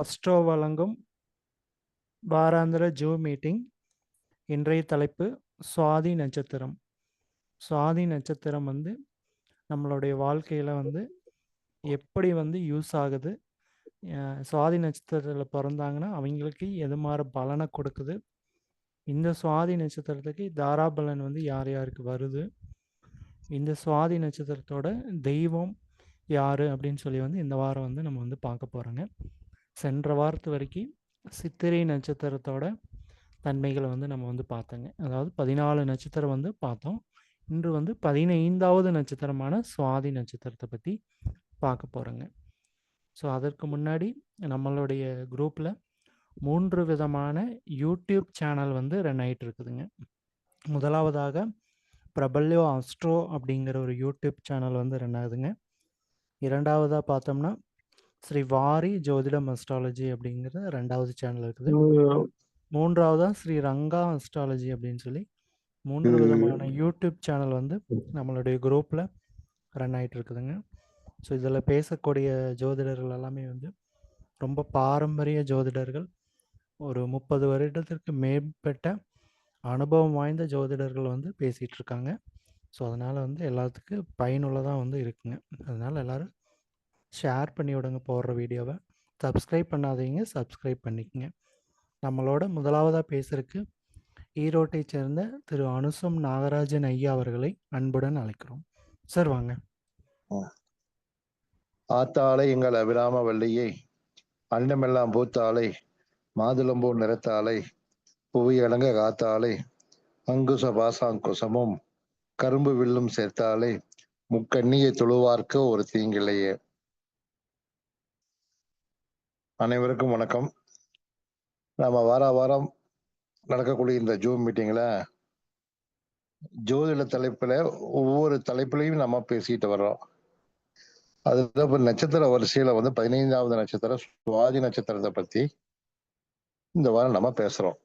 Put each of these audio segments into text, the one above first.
Astro வழங்கும் வாராந்திர zoo meeting இன்றைய தலைப்பு சுவாதி நட்சத்திரம். சுவாதி நட்சத்திரம் வந்து நம்மளுடைய வாழ்க்கையில் வந்து எப்படி வந்து யூஸ் ஆகுது? சுவாதி நட்சத்திரத்தில் பிறந்தாங்கன்னா அவங்களுக்கு எது மாதிரி பலனை கொடுக்குது? இந்த சுவாதி நட்சத்திரத்துக்கு தாராபலன் வந்து யார் யாருக்கு வருது? இந்த சுவாதி நட்சத்திரத்தோட தெய்வம் யார் அப்படின்னு சொல்லி வந்து இந்த வாரம் வந்து நம்ம வந்து பார்க்க போகிறோங்க சென்ற வாரத்து வரைக்கும் சித்திரை நட்சத்திரத்தோட தன்மைகளை வந்து நம்ம வந்து பார்த்தோங்க. அதாவது பதினாலு நட்சத்திரம் வந்து பார்த்தோம். இன்று வந்து பதினைந்தாவது நட்சத்திரமான சுவாதி நட்சத்திரத்தை பற்றி பார்க்க போகிறோங்க ஸோ அதற்கு முன்னாடி நம்மளுடைய குரூப்பில் மூன்று விதமான யூடியூப் சேனல் வந்து ரன் ஆகிட்டு இருக்குதுங்க. முதலாவதாக பிரபல்யோ அஸ்ட்ரோ அப்படிங்கிற ஒரு யூடியூப் சேனல் வந்து ரன் ஆகுதுங்க. இரண்டாவதாக பார்த்தோம்னா ஸ்ரீ வாரி ஜோதிடம் அஸ்ட்ராலஜி அப்படிங்கிற ரெண்டாவது சேனல் இருக்குது. மூன்றாவதா ஸ்ரீ ரங்கா அஸ்ட்ராலஜி அப்படின்னு சொல்லி மூன்று விதமான யூடியூப் சேனல் வந்து நம்மளுடைய குரூப்பில் ரன் ஆகிட்டு இருக்குதுங்க. ஸோ இதில் பேசக்கூடிய ஜோதிடர்கள் எல்லாமே வந்து ரொம்ப பாரம்பரிய ஜோதிடர்கள். ஒரு முப்பது வருடத்திற்கு மேற்பட்ட அனுபவம் வாய்ந்த ஜோதிடர்கள் வந்து பேசிகிட்டு இருக்காங்க. ஸோ அதனால் வந்து எல்லாத்துக்கும் பயனுள்ளதாக வந்து இருக்குங்க. அதனால் எல்லோரும் ஷேர் பண்ணி விடுங்க போடுற வீடியோவை. சப்ஸ்கிரைப் பண்ணாதீங்க சப்ஸ்கிரைப் பண்ணிக்கங்க. நம்மளோட முதலாவதாக பேசுறதுக்கு ஈரோட்டை சேர்ந்த திரு அனுசம் நாகராஜன் ஐயா அவர்களை அன்புடன் அழைக்கிறோம். சார் வாங்க. ஆத்தாலை எங்கள் அபிராம வள்ளியை அன்னமெல்லாம் பூத்தாளை மாதுளம்பூ நிறத்தாலை புவி அடங்க காத்தாலை அங்குச பாசாங்குசமும் கரும்பு வில்லும் சேர்த்தாலே முக்கண்ணியை தொழுவார்க்க ஒரு தீங்கில்லையே. அனைவருக்கும் வணக்கம். நம்ம வார வாரம் நடக்கக்கூடிய இந்த ஜூம் மீட்டிங்ல ஜோதிட தலைப்புல ஒவ்வொரு தலைப்புலையும் நம்ம பேசிட்டு வர்றோம். அதுதான் நட்சத்திர வரிசையில வந்து பதினைந்தாவது நட்சத்திரம் சுவாதி நட்சத்திரத்தை பத்தி இந்த வாரம் நம்ம பேசுறோம்.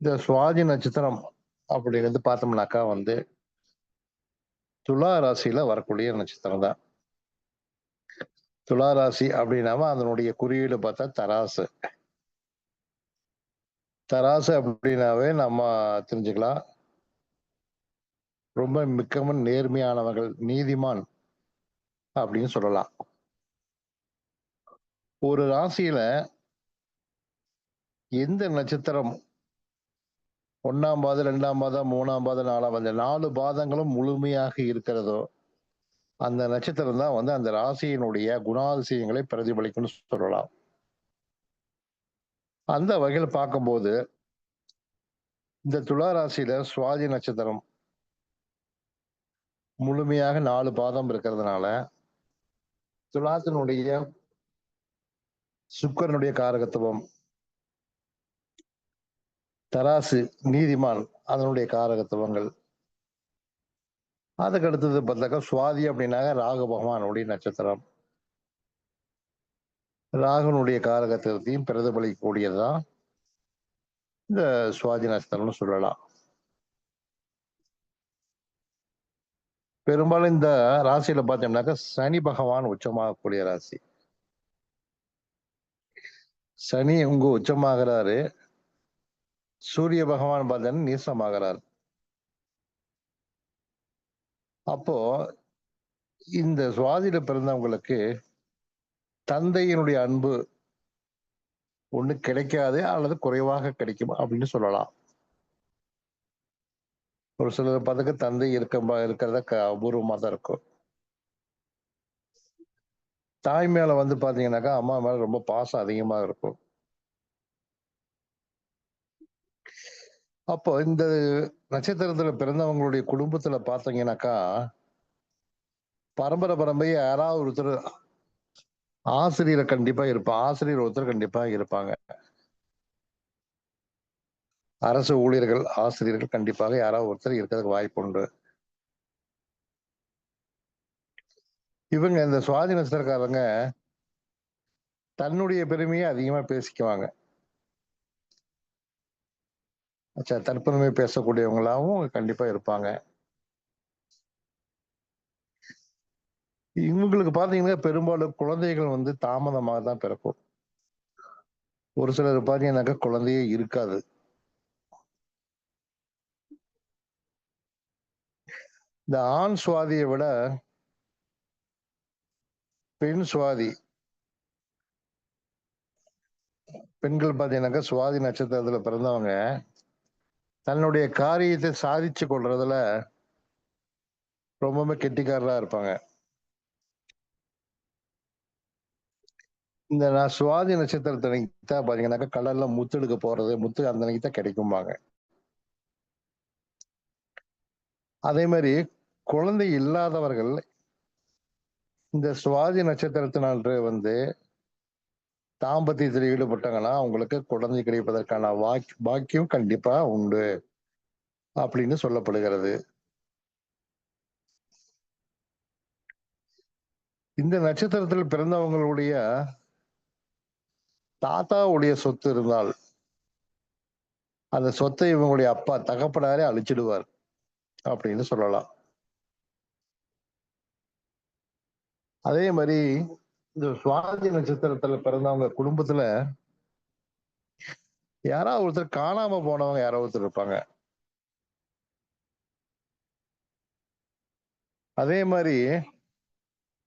இந்த சுவாதி நட்சத்திரம் அப்படிங்கிறது பார்த்தோம்னாக்கா வந்து துலா ராசியில வரக்கூடிய நட்சத்திரம் தான். துளாராசி அப்படின்னாம அதனுடைய குறியீடு பார்த்தா தராசு. தராசு அப்படின்னாவே நம்ம தெரிஞ்சுக்கலாம். ரொம்ப மிகவும் நேர்மையானவர்கள் நீதிமான் அப்படின்னு சொல்லலாம். ஒரு ராசியில எந்த நட்சத்திரம் ஒன்னாம் பாதம் ரெண்டாம் பாதம் மூணாம் பாதம் நாலாம் பாதம் நாலு பாதங்களும் முழுமையாக இருக்கிறதோ அந்த நட்சத்திரம் தான் வந்து அந்த ராசியினுடைய குணாதிசயங்களை பிரதிபலிக்கும்னு சொல்லலாம். அந்த வகையில் பார்க்கும்போது இந்த துலா ராசியில சுவாதி நட்சத்திரம் முழுமையாக நாலு பாதம் இருக்கிறதுனால துலாத்தினுடைய சுக்கரனுடைய காரகத்துவம் தராசு நீதிமான் அதனுடைய காரகத்துவங்கள் அதுக்கு அடுத்தது பார்த்தாக்கா சுவாதி அப்படின்னாக்க ராகு பகவானுடைய நட்சத்திரம். ராகுனுடைய காரகத்துவத்தையும் பிரதிபலிக்கக்கூடியதுதான் இந்த சுவாதி நட்சத்திரம்னு சொல்லலாம். பெரும்பாலும் இந்த ராசியில பார்த்தோம்னாக்கா சனி பகவான் உச்சமாகக்கூடிய ராசி. சனி உங்க உச்சமாகிறாரு. சூரிய பகவான் பார்த்தீங்கன்னா நீசமாகிறார். அப்போ இந்த சுவாதியில பிறந்தவங்களுக்கு தந்தையினுடைய அன்பு ஒண்ணு கிடைக்காது அல்லது குறைவாக கிடைக்கும் அப்படின்னு சொல்லலாம். ஒரு சிலர் பார்த்துக்க தந்தை இருக்க இருக்கிறத அபூர்வமா தான் இருக்கும். தாய் மேல வந்து பாத்தீங்கன்னாக்கா அம்மா மேல ரொம்ப பாசம் அதிகமா இருக்கும். அப்போ இந்த நட்சத்திரத்துல பிறந்தவங்களுடைய குடும்பத்துல பாத்தீங்கன்னாக்கா பரம்பரை பரம்பரை யாராவது ஒருத்தர் ஆசிரியர் கண்டிப்பா இருப்பான் ஆசிரியர் ஒருத்தர் கண்டிப்பா இருப்பாங்க. அரசு ஊழியர்கள் ஆசிரியர்கள் கண்டிப்பாக யாராவது ஒருத்தர் இருக்கிறதுக்கு வாய்ப்பு உண்டு. இவங்க இந்த சுவாதி நட்சத்திரக்காரங்க தன்னுடைய பெருமையை அதிகமா பேசிக்குவாங்க. அச்சா தற்பெருமை பேசக்கூடியவங்களாவும் கண்டிப்பா இருப்பாங்க. இவங்களுக்கு பாத்தீங்கன்னா பெரும்பாலும் குழந்தைகள் வந்து தாமதமாக தான் பிறக்கும். ஒரு சிலர் பாத்தீங்கன்னாக்கா குழந்தையே இருக்காது. இந்த ஆண் சுவாதியை விட பெண் சுவாதி பெண்கள் பாத்தீங்கன்னாக்கா சுவாதி நட்சத்திரத்துல பிறந்தவங்க தன்னுடைய காரியத்தை சாதிச்சு கொள்றதுல ரொம்பவுமே கெட்டிக்காரரா இருப்பாங்க. இந்த நான் சுவாதி நட்சத்திரத்தை தான் பாத்தீங்கன்னாக்கா கடல்ல முத்து எடுக்க போறது முத்து அந்த அன்னைக்கு தான் கிடைக்கும்பாங்க. அதே மாதிரி குழந்தை இல்லாதவர்கள் இந்த சுவாதி நட்சத்திரத்தினால வந்து தாம்பத்தியத்தில் ஈடுபட்டாங்கன்னா அவங்களுக்கு குழந்தை கிடைப்பதற்கான வாக் பாக்கியம் கண்டிப்பா உண்டு அப்படின்னு சொல்லப்படுகிறது. இந்த நட்சத்திரத்தில் பிறந்தவங்களுடைய தாத்தாவுடைய சொத்து இருந்தால் அந்த சொத்தை இவங்களுடைய அப்பா தகப்பனாரே அழிச்சிடுவார் அப்படின்னு சொல்லலாம். அதே மாதிரி இந்த சுவாதி நட்சத்திரத்துல பிறந்தவங்க குடும்பத்துல யாராவது ஒருத்தர் காணாம போனவங்க யாரோ ஒருத்தர் இருப்பாங்க. அதே மாதிரி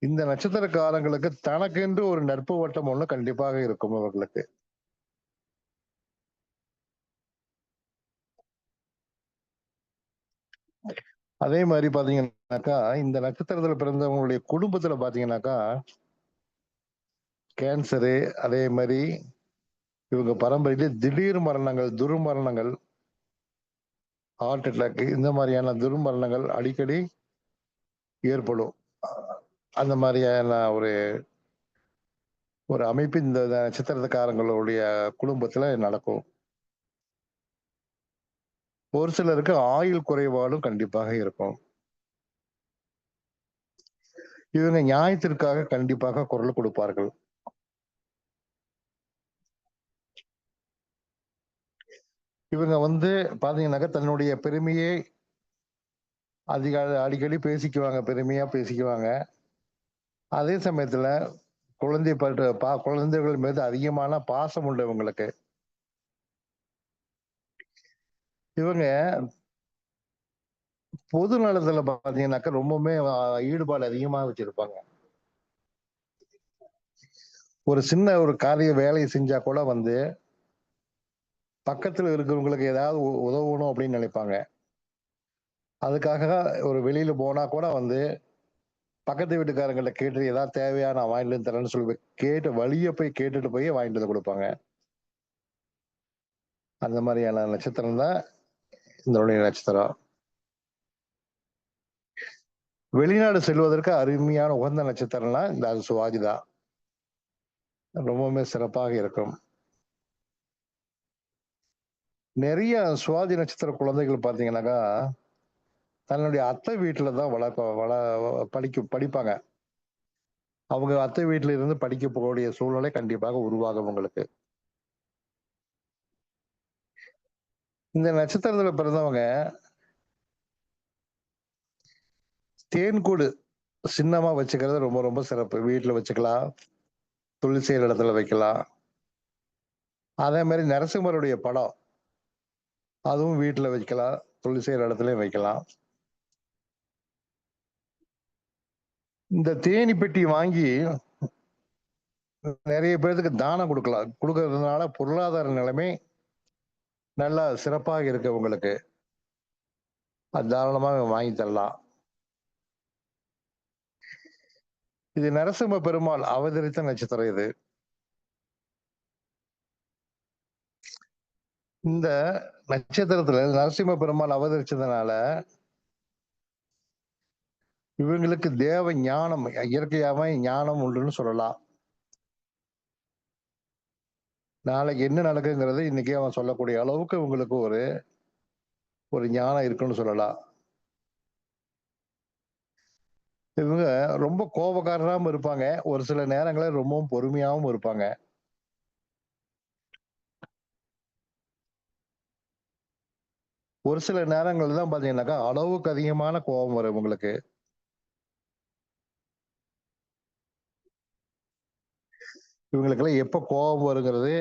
இந்த நட்சத்திரக்காரங்களுக்கு தனக்கென்று ஒரு நட்பு வட்டம் ஒண்ணு கண்டிப்பாக இருக்கும் அவர்களுக்கு. அதே மாதிரி பாத்தீங்கன்னாக்கா இந்த நட்சத்திரத்துல பிறந்தவங்களுடைய குடும்பத்துல பாத்தீங்கன்னாக்கா கேன்சரு அதே மாதிரி இவங்க பரம்பரையிலே திடீர் மரணங்கள் துர்மரணங்கள் ஹார்ட் அட்டாக் இந்த மாதிரியான துர்மரணங்கள் அடிக்கடி ஏற்படும். அந்த மாதிரியான ஒரு ஒரு அமைப்பு இந்த நட்சத்திரத்துக்காரங்களுடைய குடும்பத்துல நடக்கும். ஒரு சிலருக்கு ஆயுள் குறைபாடும் கண்டிப்பாக இருக்கும். இவங்க நியாயத்திற்காக கண்டிப்பாக குரல் கொடுப்பார்கள். இவங்க வந்து பாத்தீங்கன்னாக்கா தன்னுடைய பெருமையை அதிக அடிக்கடி பேசிக்குவாங்க பெருமையா பேசிக்குவாங்க. அதே சமயத்துல குழந்தை பற்ற பா குழந்தைகள் மீது அதிகமான பாசம் உண்டு இவங்களுக்கு இவங்க பொது நலத்துல பாத்தீங்கன்னாக்கா ரொம்பவுமே ஈடுபாடு அதிகமா வச்சிருப்பாங்க. ஒரு சின்ன ஒரு காரிய வேலையை செஞ்சா கூட வந்து பக்கத்தில் இருக்கிறவங்களுக்கு ஏதாவது உதவணும் அப்படின்னு நினைப்பாங்க. அதுக்காக ஒரு வெளியில் போனால் கூட வந்து பக்கத்து வீட்டுக்காரங்கள்ட்ட கேட்டு ஏதாவது தேவையா நான் வாங்கிட்டு வந்து தரேன்னு சொல்லி கேட்டு வழியை போய் கேட்டுட்டு போய் வாங்கிட்டு வந்து கொடுப்பாங்க. அந்த மாதிரியான நட்சத்திரம் தான் இந்த நட்சத்திரம். வெளிநாடு செல்வதற்கு அருமையான உகந்த நட்சத்திரம்னா இந்த அது சுவாதி தான். ரொம்பவுமே சிறப்பாக இருக்கும். நிறைய சுவாதி நட்சத்திர குழந்தைகள் பார்த்தீங்கன்னாக்கா தன்னுடைய அத்தை வீட்டில் தான் வளர்க்க வள படிக்க படிப்பாங்க. அவங்க அத்தை வீட்டில் இருந்து படிக்க போகக்கூடிய சூழ்நிலை கண்டிப்பாக உருவாகும் உங்களுக்கு. இந்த நட்சத்திரத்தில் பிறந்தவங்க தேன்கூடு சின்னமாக வச்சுக்கிறது ரொம்ப ரொம்ப சிறப்பு. வீட்டில் வச்சுக்கலாம் தொழில் இடத்துல வைக்கலாம். அதே மாதிரி நரசிம்மருடைய படம் அதுவும் வீட்டில் வைக்கலாம். தொழில் செய்கிற இடத்துலையும் வைக்கலாம். இந்த தேனி பெட்டி வாங்கி நிறைய பேர்த்துக்கு தானம் கொடுக்கலாம். கொடுக்கறதுனால பொருளாதார நிலைமை நல்லா சிறப்பாக இருக்கு உங்களுக்கு. அது தாராளமாக வாங்கி தரலாம். இது நரசிம்ம பெருமாள் அவதரித்த நட்சத்திரம் இது. இந்த நட்சத்திரத்துல நரசிம்ம பெருமாள் அவதரிச்சதுனால இவங்களுக்கு தேவ ஞானம் இயற்கையாவே ஞானம் உண்டுன்னு சொல்லலாம். நாளைக்கு என்ன நடக்குங்கிறது இன்னைக்கு அவன் சொல்லக்கூடிய அளவுக்கு உங்களுக்கு ஒரு ஒரு ஞானம் இருக்குன்னு சொல்லலாம். இவங்க ரொம்ப கோபக்காரராகவும் இருப்பாங்க. ஒரு சில நேரங்களில் ரொம்பவும் பொறுமையாகவும் இருப்பாங்க. ஒரு சில நேரங்கள் தான் பாத்தீங்கன்னாக்கா அளவுக்கு அதிகமான கோபம் வரும் உங்களுக்கு. இவங்களுக்கெல்லாம் எப்ப கோபம் வருங்கிறது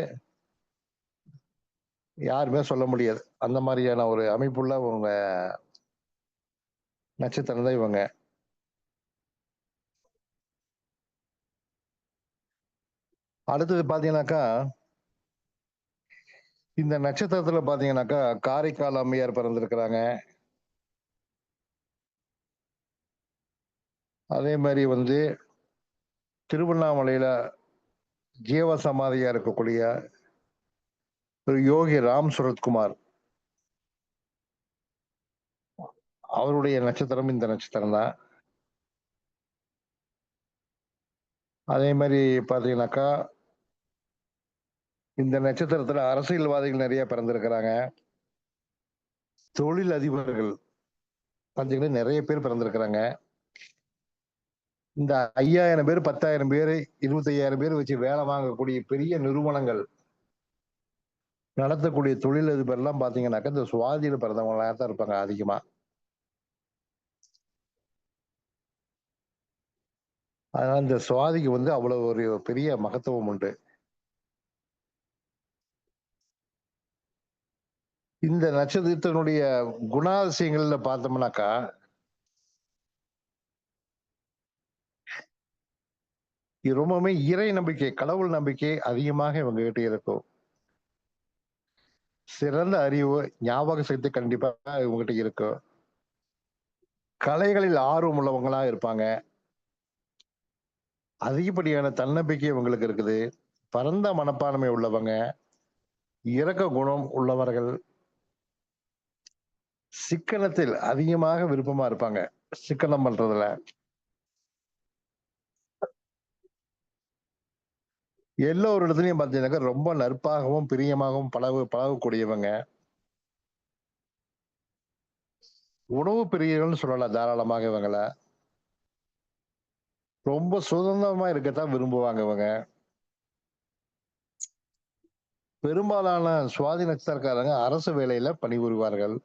யாருமே சொல்ல முடியாது. அந்த மாதிரியான ஒரு அமைப்புள்ள இவங்க நட்சத்திரம் தான் இவங்க. அடுத்தது பாத்தீங்கன்னாக்கா இந்த நட்சத்திரத்துல பாத்தீங்கன்னாக்கா காரைக்கால் அம்மையார் பிறந்திருக்கிறாங்க. அதே மாதிரி வந்து திருவண்ணாமலையில ஜீவ சமாதியா இருக்கக்கூடிய ஒரு யோகி ராம் சுரத்குமார். அவருடைய நட்சத்திரம் இந்த நட்சத்திரம் தான். அதே மாதிரி பார்த்தீங்கன்னாக்கா இந்த நட்சத்திரத்துல அரசியல்வாதிகள் நிறைய பிறந்திருக்கிறாங்க. தொழில் அதிபர்கள் பார்த்தீங்கன்னா நிறைய பேர் பிறந்திருக்கிறாங்க. இந்த ஐயாயிரம் பேர் பத்தாயிரம் பேர் இருபத்தையாயிரம் பேர் வச்சு வேலை வாங்கக்கூடிய பெரிய நிறுவனங்கள் நடத்தக்கூடிய தொழிலதிபர் எல்லாம் பாத்தீங்கன்னாக்கா இந்த சுவாதியில் பிறந்தவங்களாக தான் இருப்பாங்க அதிகமா. அதனால இந்த சுவாதிக்கு வந்து அவ்வளவு ஒரு பெரிய மகத்துவம் உண்டு. இந்த நட்சத்திரத்தினுடைய குணாதிசயங்கள்ல பார்த்தோம்னாக்கா ரொம்பவுமே இறை நம்பிக்கை கடவுள் நம்பிக்கை அதிகமாக இவங்க கிட்ட இருக்கும். சிறந்த அறிவு ஞாபக சக்தி கண்டிப்பாக இவங்ககிட்ட இருக்கும். கலைகளில் ஆர்வம் உள்ளவங்களா இருப்பாங்க. அதிகப்படியான தன்னம்பிக்கை இவங்களுக்கு இருக்குது. பரந்த மனப்பான்மை உள்ளவங்க இறக்க குணம் உள்ளவர்கள் சிக்கனத்தில் அதிகமாக விருப்பமா இருப்பாங்க. சிக்கனம் பண்றதுல. எல்லோரு இடத்துலயும் பார்த்தீங்கன்னாக்கா ரொம்ப நட்பாகவும் பிரியமாகவும் பழகு பழகக்கூடியவங்க. உணவு பிரியர்கள்னு சொல்லலாம் தாராளமாக இவங்கள. ரொம்ப சுதந்திரமா இருக்கத்தான் விரும்புவாங்க இவங்க. பெரும்பாலான சுவாதி நட்சத்திரக்காரங்க அரசு வேலையில பணிபுரிவார்கள்.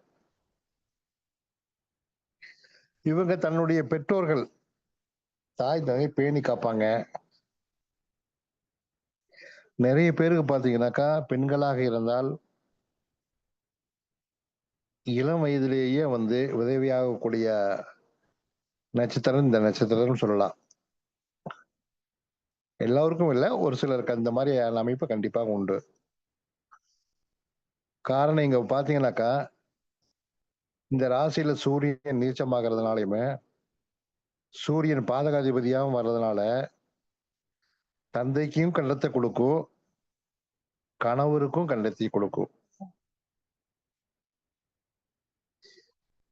இவங்க தன்னுடைய பெற்றோர்கள் தாய் தங்கை பேணி காப்பாங்க. நிறைய பேருக்கு பார்த்தீங்கன்னாக்கா பெண்களாக இருந்தால் இளம் வயதிலேயே வந்து உதவியாகக்கூடிய நட்சத்திரம் இந்த நட்சத்திரம் சொல்லலாம். எல்லாருக்கும் இல்லை ஒரு சிலருக்கு அந்த மாதிரி அமைப்பு கண்டிப்பாக உண்டு. காரணம் இங்க பாத்தீங்கன்னாக்கா இந்த ராசியில சூரியன் நீச்சமாகறதுனாலையுமே சூரியன் பாதகாதிபதியாகவும் வர்றதுனால தந்தைக்கும் கண்டத்தை கொடுக்கும் கணவருக்கும் கண்டத்தை கொடுக்கும்.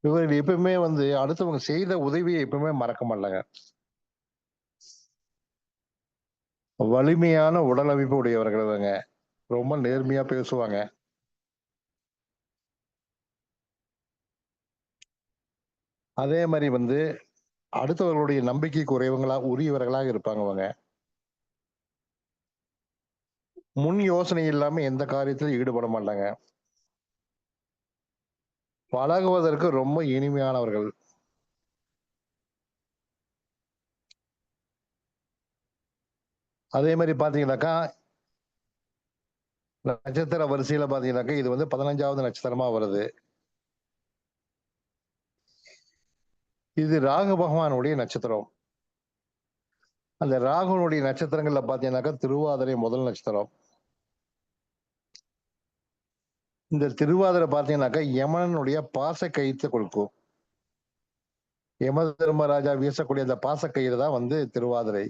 இவர்கள் எப்பவுமே வந்து அடுத்தவங்க செய்த உதவியை எப்பவுமே மறக்க மாட்டாங்க. வலிமையான உடல் அமைப்பு உடையவர்கள் இவங்க. ரொம்ப நேர்மையா பேசுவாங்க. அதே மாதிரி வந்து அடுத்தவர்களுடைய நம்பிக்கைக்கு குறைவங்களா உரியவர்களாக இருப்பாங்க அவங்க. முன் யோசனை இல்லாம எந்த காரியத்திலும் ஈடுபட மாட்டாங்க. பழகுவதற்கு ரொம்ப இனிமையானவர்கள். அதே மாதிரி பாத்தீங்கன்னாக்கா நட்சத்திர வரிசையில பாத்தீங்கன்னாக்கா இது வந்து பதினஞ்சாவது நட்சத்திரமா வருது. இது ராகு பகவானுடைய நட்சத்திரம். அந்த ராகுனுடைய நட்சத்திரங்கள்ல பாத்தீங்கன்னாக்கா திருவாதிரை முதல் நட்சத்திரம். இந்த திருவாதிரை பாத்தீங்கன்னாக்கா யமனனுடைய பாச கயிற்று கொடுக்கும். யம தர்மராஜா வீசக்கூடிய அந்த பாச கயிறு தான் வந்து திருவாதிரை.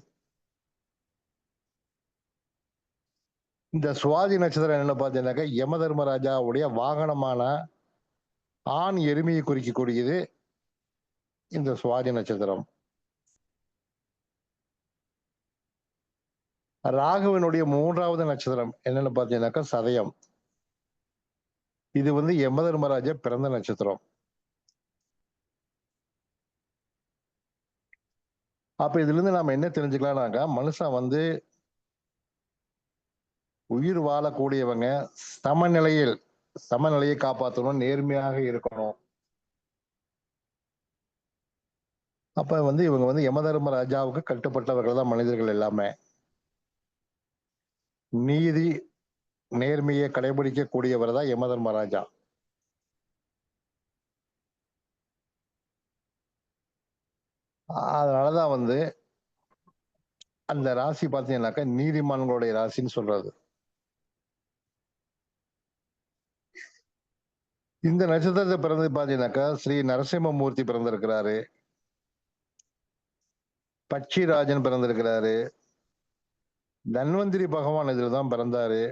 இந்த சுவாதி நட்சத்திரம் என்னன்னு பாத்தீங்கன்னாக்கா யம தர்மராஜாவுடைய வாகனமான ஆண் எருமையை குறிக்கக்கூடியது. இந்த சுவாதி நட்சத்திரம். ராகுவினுடைய மூன்றாவது நட்சத்திரம் என்னன்னு பார்த்தீங்கன்னாக்கா சதயம். இது வந்து யம தர்மராஜா பிறந்த நட்சத்திரம். அப்ப இதுல இருந்து நாம என்ன தெரிஞ்சுக்கலாம்னாக்கா மனுஷன் வந்து உயிர் வாழக்கூடியவங்க சமநிலையில் சமநிலையை காப்பாற்றணும் நேர்மையாக இருக்கணும். அப்ப வந்து இவங்க வந்து யமதர்ம ராஜாவுக்கு கட்டுப்பட்டவர்கள் தான் மனிதர்கள் எல்லாமே. நீதி நேர்மையை கடைபிடிக்கக்கூடியவர் தான் யமதர்மராஜா அதனாலதான் வந்து அந்த ராசி பார்த்தீங்கன்னாக்கா நீதிமான்களுடைய ராசின்னு சொல்றது. இந்த நட்சத்திரத்தை பிறந்து பார்த்தீங்கன்னாக்கா ஸ்ரீ நரசிம்மமூர்த்தி பிறந்திருக்கிறாரு. பட்சிராஜன் பிறந்திருக்கிறாரு. தன்வந்திரி பகவான் இதில் தான் பிறந்தாரு.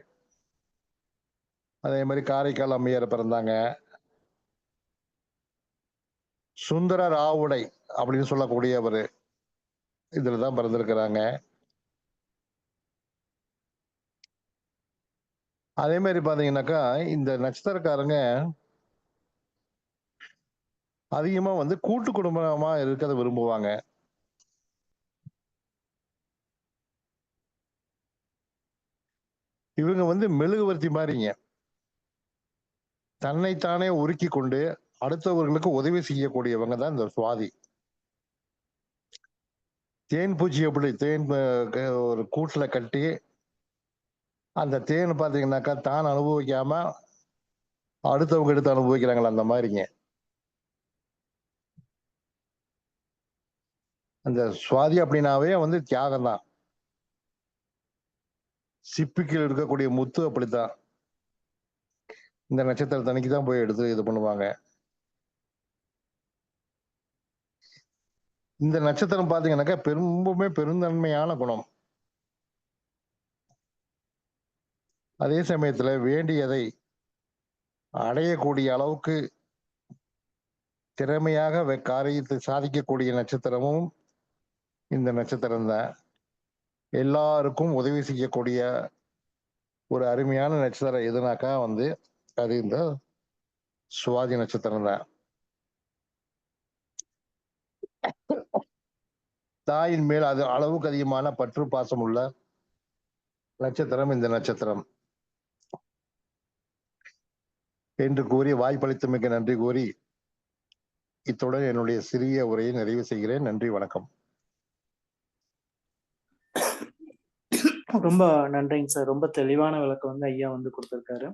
அதே மாதிரி காரைக்கால் அம்மையார் பிறந்தாங்க. சுந்தர ராவுடை அப்படின்னு சொல்லக்கூடியவர் இதில் தான் பிறந்திருக்கிறாங்க. அதே மாதிரி பார்த்தீங்கன்னாக்கா இந்த நட்சத்திரக்காரங்க அதிகமாக வந்து கூட்டு குடும்பமாக இருக்கிறத விரும்புவாங்க. இவங்க வந்து மெழுகுவர்த்தி மாதிரிங்க தன்னைத்தானே உருக்கி கொண்டு அடுத்தவர்களுக்கு உதவி செய்யக்கூடியவங்க தான் இந்த சுவாதி. தேன் பூச்சி எப்படி தேன் ஒரு கூட்டில் கட்டி அந்த தேன் பார்த்தீங்கன்னாக்கா தான் அனுபவிக்காம அடுத்தவங்க எடுத்து அனுபவிக்கிறாங்களா அந்த மாதிரிங்க அந்த சுவாதி அப்படின்னாவே வந்து தியாகம் தான் சிப்பிக்கில் இருக்கக்கூடிய முத்து அப்படித்தான். இந்த நட்சத்திரத்தன்னைக்கு தான் போய் எடுத்து இது பண்ணுவாங்க. இந்த நட்சத்திரம் பாத்தீங்கன்னாக்கா பெரும்புமே பெருந்தன்மையான குணம். அதே சமயத்துல வேண்டியதை அடையக்கூடிய அளவுக்கு திறமையாக காரியத்தை சாதிக்கக்கூடிய நட்சத்திரமும் இந்த நட்சத்திரம் தான் எல்லாருக்கும் உதவி செய்யக்கூடிய ஒரு அருமையான நட்சத்திரம் எதுனாக்கா வந்து அது இந்த சுவாதி நட்சத்திரம் தான். தாயின் மேல் அது அளவுக்கு அதிகமான பற்று பாசம் உள்ள நட்சத்திரம் இந்த நட்சத்திரம். என்று கூறி வாய்ப்பளித்தமைக்கு நன்றி கூறி இத்துடன் என்னுடைய சிறிய உரையை நிறைவு செய்கிறேன். நன்றி வணக்கம். ரொம்ப நன்றிங்க சார். ரொம்ப தெளிவான விளக்கம் வந்து ஐயா வந்து கொடுத்துருக்காரு.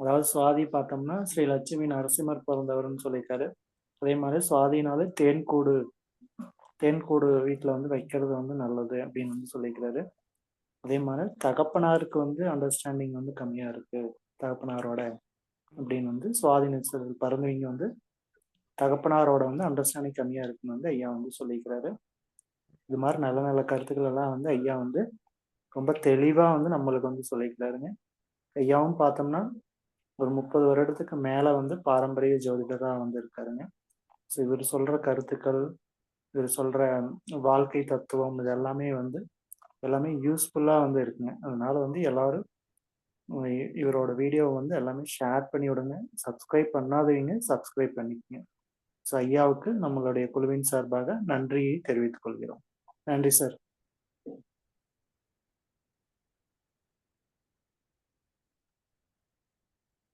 அதாவது சுவாதி பார்த்தோம்னா ஸ்ரீ லட்சுமி நரசிம்மர் பிறந்தவர்னு சொல்லியிருக்காரு. அதே மாதிரி சுவாதினாலே தேன்கூடு தேன்கூடு வீட்டில் வந்து வைக்கிறது வந்து நல்லது அப்படின்னு வந்து சொல்லியிருக்கிறாரு. அதே மாதிரி தகப்பனாருக்கு வந்து அண்டர்ஸ்டாண்டிங் வந்து கம்மியாக இருக்கு தகப்பனாரோட அப்படின்னு வந்து சுவாதி நட்சத்திரத்தில் பிறந்தவங்க வந்து தகப்பனாரோட வந்து அண்டர்ஸ்டாண்டிங் கம்மியாக இருக்குன்னு வந்து ஐயா வந்து சொல்லியிருக்கிறாரு. இது மாதிரி நல்ல நல்ல கருத்துக்கள் எல்லாம் வந்து ஐயா வந்து ரொம்ப தெளிவாக வந்து நம்மளுக்கு வந்து சொல்லிக்கிறாருங்க ஐயாவும் பார்த்தோம்னா ஒரு முப்பது வருடத்துக்கு மேலே வந்து பாரம்பரிய ஜோதிடராக வந்து இருக்காருங்க. ஸோ இவர் சொல்ற கருத்துக்கள் இவர் சொல்ற வாழ்க்கை தத்துவம் இது எல்லாமே வந்து எல்லாமே யூஸ்ஃபுல்லாக வந்து இருக்குங்க. அதனால வந்து எல்லாரும் இவரோட வீடியோவை வந்து எல்லாமே ஷேர் பண்ணி விடுங்க. சப்ஸ்கிரைப் பண்ணாதவங்க சப்ஸ்கிரைப் பண்ணிக்கங்க. ஸோ ஐயாவுக்கு நம்மளுடைய குழுவின் சார்பாக நன்றியை தெரிவித்துக் கொள்கிறோம். நன்றி சார்